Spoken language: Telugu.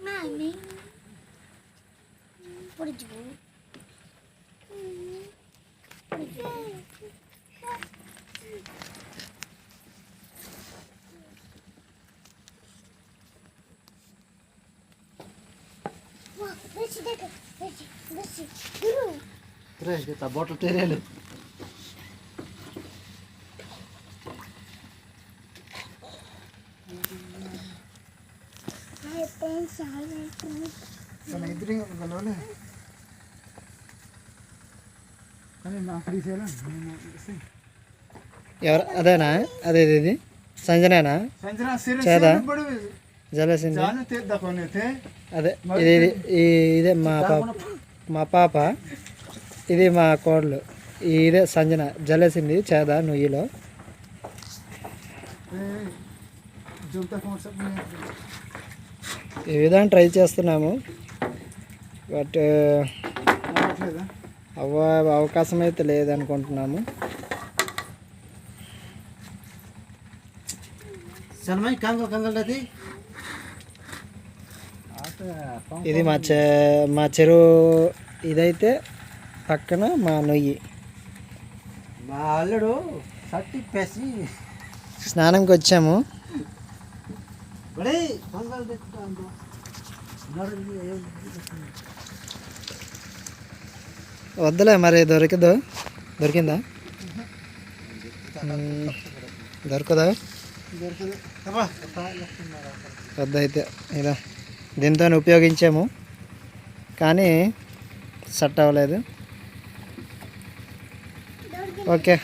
Mami. Por de bom. deixa de bom. Deixa, deixa, deixa, deixa. Traz, tá bota o terreno. కానీ ఎవరు? అదేనా? అదే ఇది సంజనేనా? చేదా? జలసింది అదే ఇది ఇది మా పాప. మా పాప ఇది మా కోడలు. ఇదే సంజన. జలసింది చేద నుయ్యిలో ఈ విధంగా ట్రై చేస్తున్నాము. బట్ అవ్వ అవకాశం అయితే లేదనుకుంటున్నాము. ఇది మా చె మా చెరువు ఇదైతే పక్కన మా నొయ్యి. మా అల్లుడు సట్టి స్నానంకి వచ్చాము వద్దులే మరి దొరికదు? దొరికిందా? దొరకదు. వద్దయితే ఇలా దీంతో ఉపయోగించాము. కానీ సెట్ అవ్వలేదు. ఓకే.